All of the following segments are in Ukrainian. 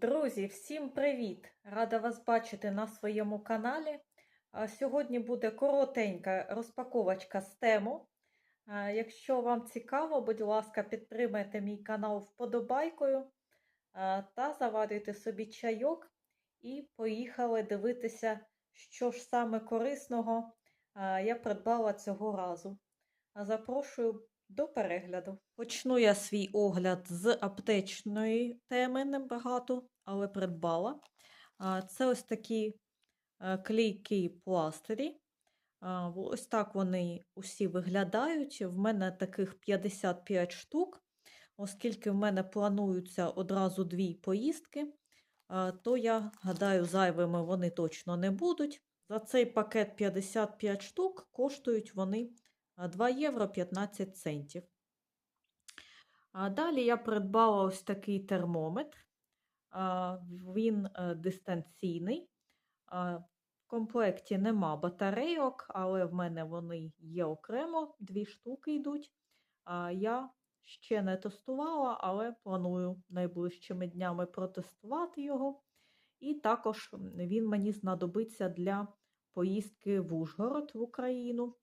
Друзі, всім привіт! Рада вас бачити на своєму каналі. Сьогодні буде коротенька розпаковочка з тему. Якщо вам цікаво, будь ласка, підтримайте мій канал вподобайкою та заварюйте собі чайок і поїхали дивитися, що ж саме корисного я придбала цього разу. Запрошую до перегляду. Почну я свій огляд з аптечної теми, небагато, але придбала. Це ось такі е, клейкі пластирі. Ось так вони усі виглядають. В мене таких 55 штук. Оскільки в мене плануються одразу дві поїздки, то я гадаю, зайвими вони точно не будуть. За цей пакет 55 штук коштують вони 2 євро 15 центів. А далі я придбала ось такий термометр. Він е, дистанційний. В комплекті нема батарейок, але в мене вони є окремо, дві штуки йдуть. Я ще не тестувала, але планую найближчими днями протестувати його. І також він мені знадобиться для поїздки в Ужгород в Україну.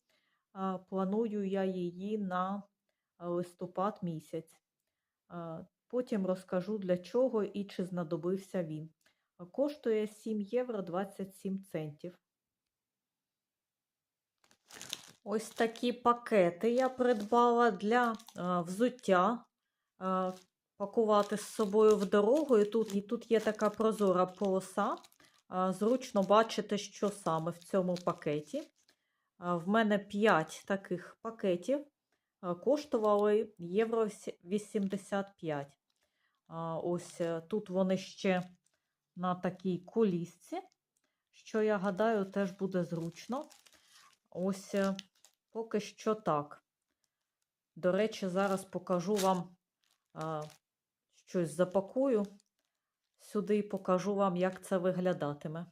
Планую я її на листопад місяць. Потім розкажу для чого і чи знадобився він. Коштує 7 євро 27 центів. Ось такі пакети я придбала для взуття. Пакувати з собою в дорогу. І тут, і тут є така прозора полоса. Зручно бачити, що саме в цьому пакеті. В мене 5 таких пакетів коштували євро 85. Ось е, тут вони ще на такій колісці, що я гадаю, теж буде зручно. Ось е, поки що так. До речі, зараз покажу вам щось запакую сюди і покажу вам, як це виглядатиме.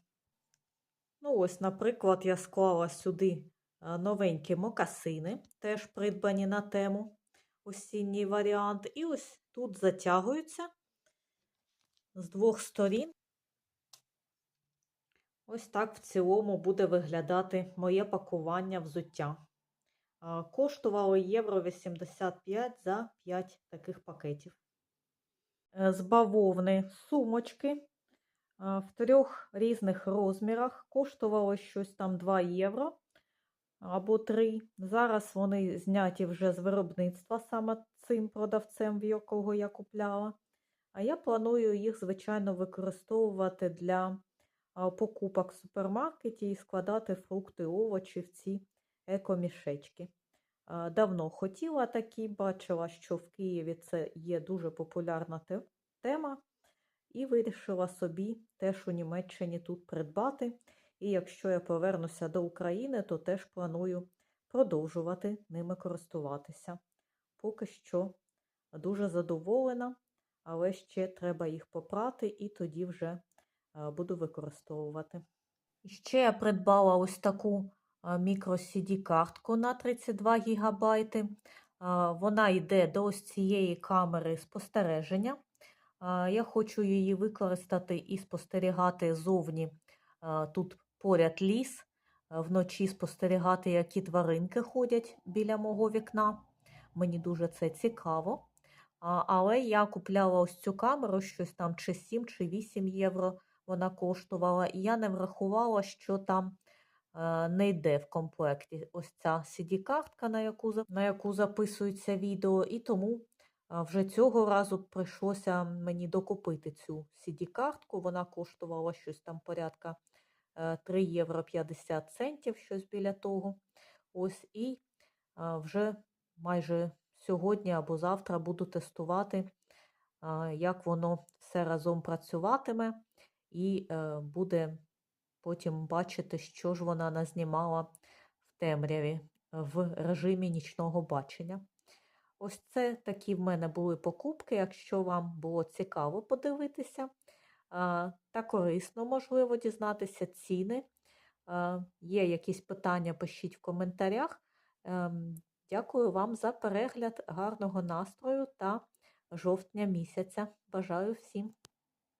Ну, ось, наприклад, я склала сюди новенькі мокасини, теж придбані на тему осінній варіант. І ось тут затягуються з двох сторін. Ось так в цілому буде виглядати моє пакування взуття. А, Коштувало євро 85 за 5 таких пакетів. Е, З бавовни сумочки в трьох різних розмірах. Коштувало щось там 2 євро або 3. Зараз вони зняті вже з виробництва саме цим продавцем, в якого я купляла. А я планую їх, звичайно, використовувати для покупок в супермаркеті і складати фрукти, овочі в ці екомішечки. Давно хотіла такі, бачила, що в Києві це є дуже популярна тема, і вирішила собі теж у Німеччині тут придбати. І якщо я повернуся до України, то теж планую продовжувати ними користуватися. Поки що дуже задоволена, але ще треба їх попрати і тоді вже е, буду використовувати. Ще я придбала ось таку мікро cd картку на 32 ГБ. Вона йде до ось цієї камери спостереження. Я хочу її використати і спостерігати зовні. Тут поряд ліс, вночі спостерігати, які тваринки ходять біля мого вікна. Мені дуже це цікаво. Але я купляла ось цю камеру, щось там чи 7, чи 8 євро вона коштувала, і я не врахувала, що там е, не йде в комплекті ось ця CD-картка, на яку, на яку записується відео, і тому вже цього разу прийшлося мені докупити цю CD-картку. Вона коштувала щось там порядка е, 3 євро 50 центів, щось біля того. Ось і вже майже сьогодні або завтра буду тестувати, як воно все разом працюватиме, і е, буде потім бачити, що ж вона назнімала в темряві в режимі нічного бачення. Ось це такі в мене були покупки. Якщо вам було цікаво подивитися та корисно, можливо, дізнатися ціни. Є якісь питання, пишіть в коментарях. Ем, Дякую вам за перегляд, гарного настрою та жовтня місяця. Бажаю всім!